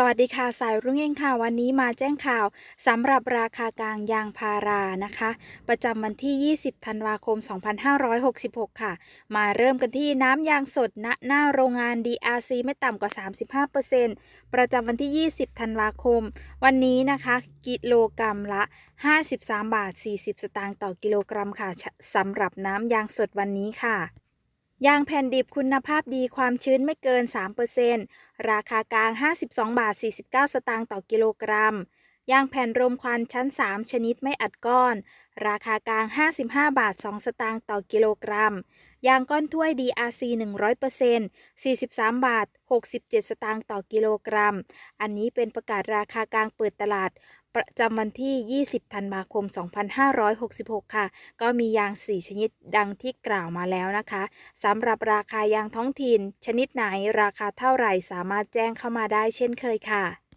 สวัสดีค่ะสายรุ่งเองค่ะ วันนี้มาแจ้งข่าวสำหรับราคากลางยางพารานะคะ ประจำวันที่ 20 ธันวาคม 2566 ค่ะ มาเริ่มกันที่น้ำยางสดณหน้าโรงงาน DRC ไม่ต่ำกว่า 35%ประจำวันที่ 20 ธันวาคม วันนี้นะคะ กิโลกรัมละ 53 บาท 40 สตางค์ต่อกิโลกรัมค่ะสำหรับน้ำยางสดวันนี้ค่ะ ยางแผ่นดิบคุณภาพดีความชื้นไม่เกิน 3%ราคากลาง 52 บาท 49 สตางค์ต่อกิโลกรัม ยางแผ่นรมควันชั้น 3 ชนิดไม่อัดก้อน ราคากลาง 55 บาท 2 สตางค์ต่อกิโลกรัม ยางก้อนถ้วย DRC 100% 43 บาท 67 สตางค์ต่อกิโลกรัม อันนี้เป็นประกาศราคากลางเปิดตลาดประจำวันที่ 20 ธันวาคม 2566 ค่ะ ก็มียาง 4 ชนิดดังที่กล่าวมาแล้วนะคะ สำหรับราคายางท้องถิ่น ชนิดไหนราคาเท่าไหร่สามารถแจ้งเข้ามาได้เช่นเคยค่ะ